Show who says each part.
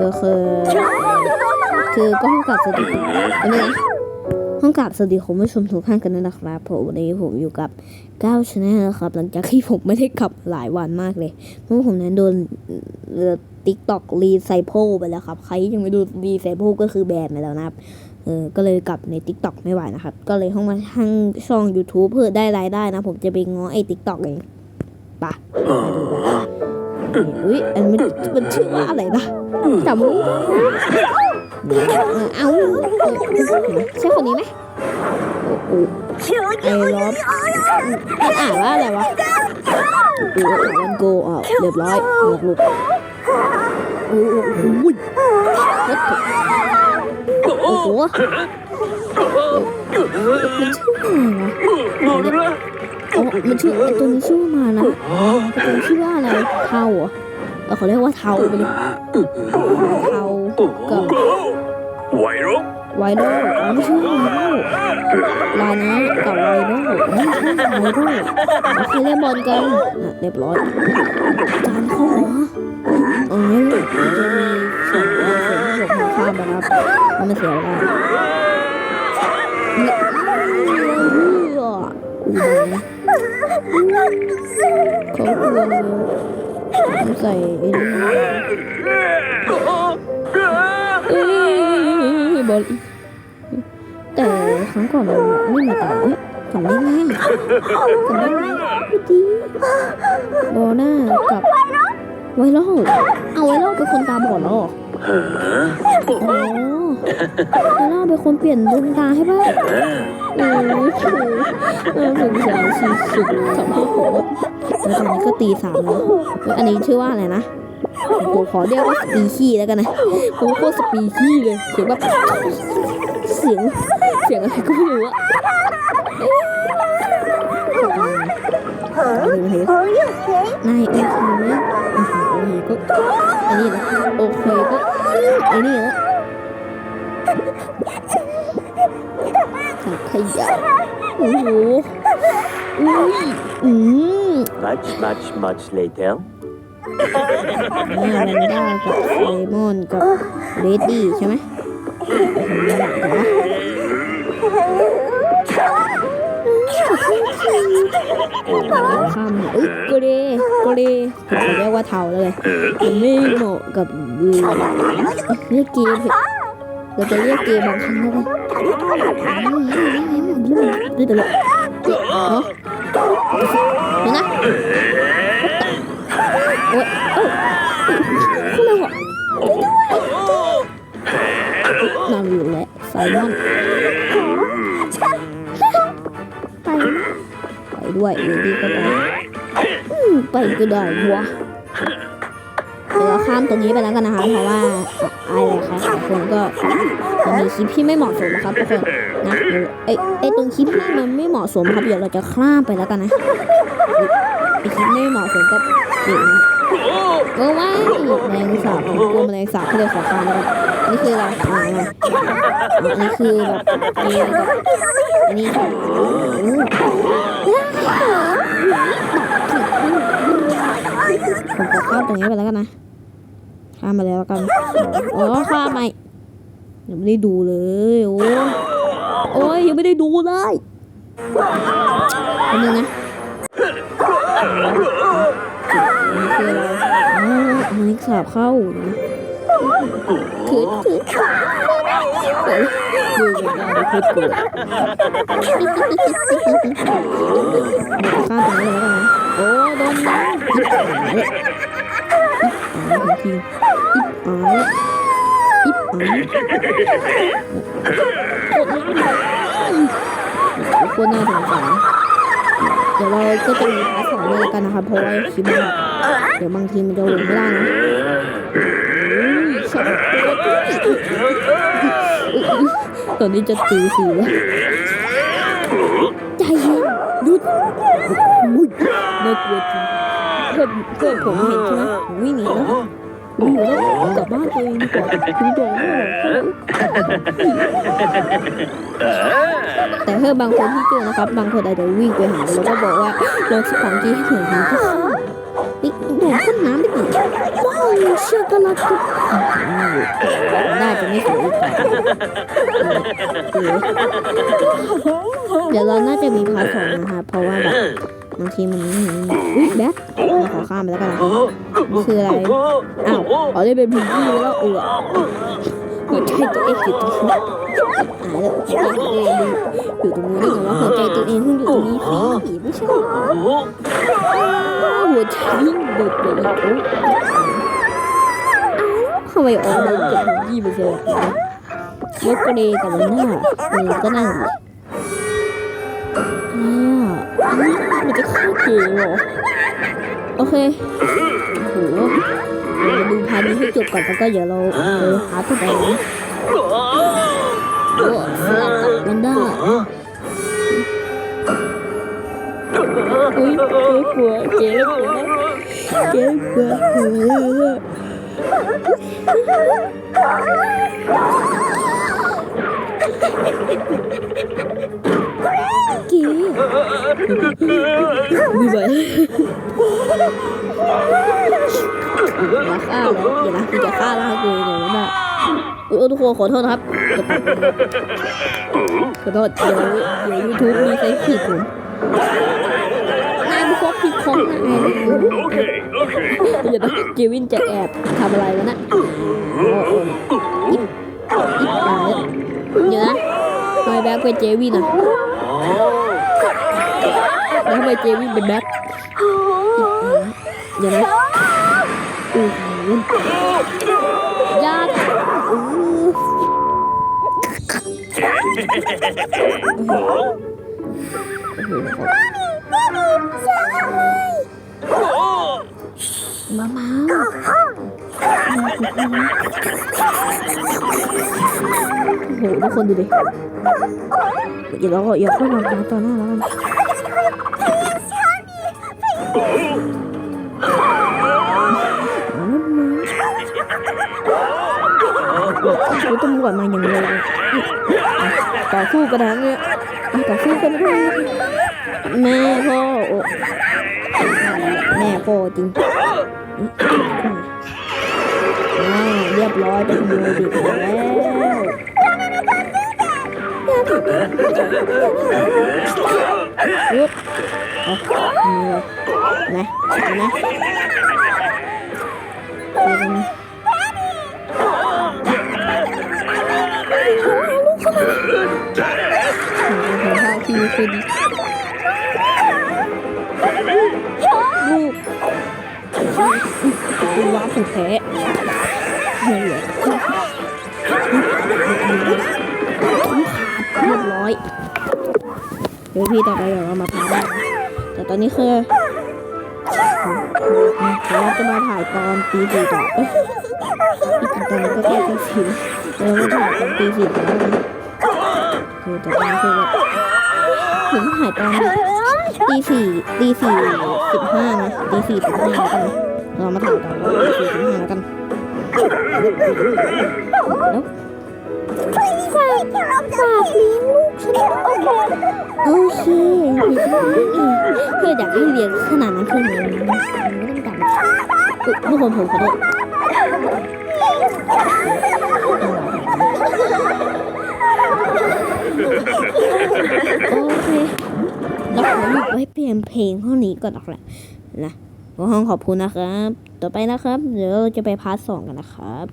Speaker 1: ก็คือคือก็ห้องกลับสวัสดีอันนี้นะห้องกลับสวัสดีคุณผู้ชมทุกท่านกันนะครับผมวันนี้ผมอยู่กับก้าวชาแนลนะครับ หลังจากที่ผมไม่ได้กลับหลายวันมากเลย เพราะผมนั้นโดนติ๊กต็อกรีไซโพไปแล้วครับ ใครที่ยังไม่ดูรีไซโพก็คือแบนไปแล้วนะครับเออก็เลยกลับใน t ิ k t o k ไม่ไหวนะครับ ก็เลยห้องมาทั้งช่อง YouTube เพื่อได้รายได้นะ ผมจะไปง้อไอ้ t ิ k t o k เอง ปะไปดูกันอุ้ยอันมันมันชื่อว่าอะไรนะจำไม่ได้เออเอาใช่คนนี้ไหมโอ้โหไอ้ล้อมมันอ่านว่าอะไรวะโอ้โหมันโกอะเรียบร้อยหมกลุกโอ้โหโอ้โหมันชื่ออะไรวะอ๋อ มันชื่อไอ้ตัวนี้ชื่อว่ามานะไอ้ตัวนี้ชื่อว่าอะไรเทาเหรอเออเขาเรียกว่าเทาไปเลยเทากับ
Speaker 2: ไหวหรอ
Speaker 1: ไวโดอ๋อไม่ใช่ไวโดลานะกับไวโดไม่ใช่ไวโดเราเคยเล่นบอลกันอะเรียบร้อยจานเขาเหรอเออมันจะมีเสียงเสียงที่ผมข้ามไปนะครับมันไม่เสียเวลา เขากลัวเลยใส่ไอ้นี่เอ้ยบอลแต่ครั้งก่อนมันไม่มีแต่เอ้ยจำได้ไหมจำได้ไหมพี่ดีบอลหน้ากับไวรัลเอาไวรัลเป็นคนตาบอดแล้วเหรออ๋อ ไวรัลเป็นคนเปลี่ยนดวงตาให้ป่ะโอ้โหเออสงสารสุดๆทำให้ผมแล้วตอนนี้ก็ตีสามแล้วเฮ้ยอันนี้ชื่อว่าอะไรนะผมขอเรียกว่าสปีขี้แล้วกันนะผมโคตรสปีขี้เลยเสียงแบบเสียงเสียงอะไรก็ไม่รู้อะเอ๊ะเอาเลยนายโอเคไหมโอเคโอเคก็อันนี้นะโอเคก็อันนี้นะ ถังขยะโอ้โหอุ้ยอืม
Speaker 2: much much much later
Speaker 1: เนี่ยแมนด้ากับไซมอนกับเรดดี้ใช่ไหมเดี๋ยวนะข้ามเอ้ยโกเรโกเรเขาเรียกว่าเทาแล้วเลยมันไม่เหมาะกับเรียกเกม เราจะเรียกเกมบางครั้งแล้วกันนี่ตลกเนาะเห็นนะโอ้ยเอ้ยเขาเร็วอะนำอยู่แล้วไซมอนไปไปด้วยเรดดี้ก็ไปอืมไปก็ได้วะ เดี๋ยวเราข้ามตรงนี้ไปแล้วกันนะคะ เพราะว่าอะไรใครหลายคนก็จะมีคลิปที่ไม่เหมาะสมนะครับทุกคนนะเดี๋ยวไอไอตรงคลิปที่มันไม่เหมาะสมครับเดี๋ยวเราจะข้ามไปแล้วกันนะไอคลิปไม่เหมาะสมก็เดี๋ยวนะเออว้าแมงสาบผมกลัวแมลงสาบก็เลยขอข้ามแล้วกันอันนี่คืออะไรอ่าอันนี้คือแบบไอ้นนี้ค่ะผมขอข้ามตรงนี้ไปแล้วกันนะ ข้ามมาแล้วกันอ๋อข้ามไปยังไม่ได้ดูเลย โอ้โอ้ยยังไม่ได้ดูเลยอันนึงนะคืออะไรอ๋ออันนี้สาบเข้านะคือคือเฮ้ยดูกันได้คือกูข้ามตรงนี้เลยแล้วกันะโอ้โดนยิ บหายเลยยิบหายทียิบหายยิบหายโคตรน่าสงสารเดี๋ยวเราก็จะมีพาร์ทสองเลยกันนะครับเพราะว่าคลิปมันเดี๋ยวบางทีมันจะลงไม่ได้นะอุ้ยชอบตอนนี้จะตีสีแล้วใจเย็นหยุดน่ากลัวจริงเพื่อนเพื่อนผมเห็นใช่ไหมวิ่งหนีแล้ว วิ่งหนีแล้วกลับบ้านตัวเองดีกว่าคุณโดนแต่เพื่อบางคนที่เจอนะครับ บางคนอาจจะวิ่งไปหาแล้วก็บอกว่าเราของที่เห็นนี้ก็ฆ่าว้าวเชื่อกระลัดตุ๊บน่าจะไม่สวยอีกต่อไปเออเดี๋ยวเราน่าจะมีพาร์ทสองนะคะเพราะว่าแบบ บางทีมันไม่มีอุ้ยแบ็คเราขอข้ามไปแล้วกันนะนี่คืออะไร อ้าวอ๋อได้เป็นพิงกี้แล้วเออหัวใจตัวเองอยู่ตรงนี้อ่าแล้วหัวใจตัวเองอยู่ตรงนี้ได้ไงวะหัวใจตัวเองเพิ่งอยู่ตรงนี้สิไม่ใช่หรอหัวใจยิ่งเด็กไปอีกโอ้ทำไมออกมาเกือบพิงกี้ไปเลยอะยกกระเดกับวันหน้าเออก็นั่งดิเนี่ มันจะเข้าเกมเหรอ โอเค โอ้โหเรามาดูพาร์ทนี้ให้จบก่อนแล้วก็เดี๋ยวเราไปหาต่อไปนะโอ้สลับกับมันได้อุ้ยเก๋กลัวเก๋กลัวเก๋กลัวเฮ้ย เก๋ไม่ไหวอย่าฆ่าเลยอย่านะอย่าฆ่าล่ากูเดี๋ยวนะเออทุกคนขอโทษนะครับขอโทษเดี๋ยวเดี๋ยวยูทูบมีใครผิดผมนายบุคคลผิดของนาย
Speaker 2: Okay, okay.
Speaker 1: เดี๋ยวนะเจวินจะแอบทำอะไรวะน่ะโอ้โหอิบอิบตายแล้วเดี๋ยวนะทำไมแบ็คเป็นเจวินอะ แล้วทำไมเจวินเโอ้โหยากโอ้โหโอ้โหมามาโอ้โหทุกคนดูดิเดี๋ยวเราก็อย่าเข้ามาตอนหน้าแล้วกันรถตำรวจมาอย่างเร็วเลยต่อสู้กันนะเนี่ยต่อสู้กันนะแม่พ่อโอ้แม่พ่อจริงอ่าเรียบร้อยเป็นมือดิบแล้ว ยุบเอามือนะน วพี่ต่อไปเดี๋ยวเรามาพาได้แต่ตอนนี้คือเดี๋ยวเราจะมาถ่ายตอนตีสี่ต่อตอนนี้ก็ใกล้ตีสี่เรามาถ่ายตอนตีสี่แล้วนคือแต่ตอนคือแบบถึงถ่ายตอนตีสี่ตีสี่สิบห้านะตีสี่สิบห้ากันเรามาถ่ายตอนตีสี่สิบห้ากันแล้ว ฝากฝากเลี้ยงลูกฉันโอเคเพื่ออยากให้เลี้ยงขนาดนั้นคือมันไม่ต้องการอุ๊ยทุกคนผมขอโทษโอเคเราขอหยุดไว้เพียงเพลงเท่านี้ก่อนแหละนะก็ห้องขอบคุณนะครับ ต่อไปนะครับ เดี๋ยวเราจะไปพาร์ทสองกันนะครับ